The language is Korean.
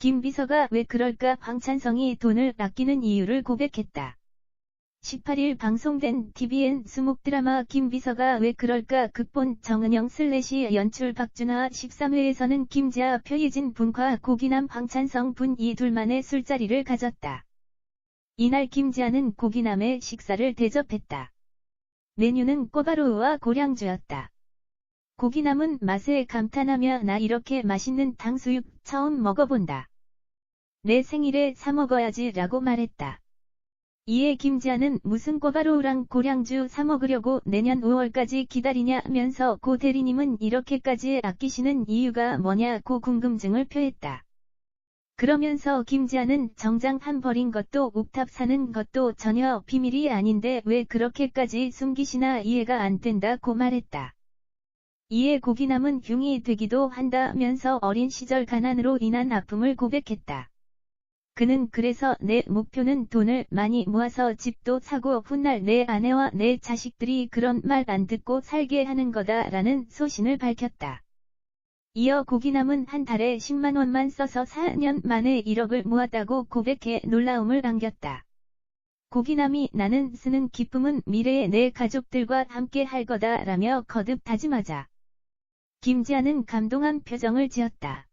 김 비서가 왜 그럴까 황찬성이 돈을 아끼는 이유를 고백했다. 18일 방송된 TVN 수목 드라마 김 비서가 왜 그럴까 극본 정은영 슬래시 연출 박준하 13회에서는 김지아 표희진 분과 고기남 황찬성 분 이 둘만의 술자리를 가졌다. 이날 김지아는 고기남의 식사를 대접했다. 메뉴는 꼬바로우와 고량주였다. 고기 남은 맛에 감탄하며 나 이렇게 맛있는 탕수육 처음 먹어본다. 내 생일에 사 먹어야지 라고 말했다. 이에 김지아는 무슨 꼬바로우랑 고량주 사 먹으려고 내년 5월까지 기다리냐면서 고 대리님은 이렇게까지 아끼시는 이유가 뭐냐고 궁금증을 표했다. 그러면서 김지아는 정장 한 벌인 것도 옥탑 사는 것도 전혀 비밀이 아닌데 왜 그렇게까지 숨기시나 이해가 안 된다고 말했다. 이에 고기남은 흉이 되기도 한다면서 어린 시절 가난으로 인한 아픔을 고백했다. 그는 그래서 내 목표는 돈을 많이 모아서 집도 사고 훗날 내 아내와 내 자식들이 그런 말 안 듣고 살게 하는 거다라는 소신을 밝혔다. 이어 고기남은 한 달에 10만 원만 써서 4년 만에 1억을 모았다고 고백해 놀라움을 안겼다. 고기남이 나는 쓰는 기쁨은 미래의 내 가족들과 함께 할 거다 라며 거듭 다짐하자. 김지아는 감동한 표정을 지었다.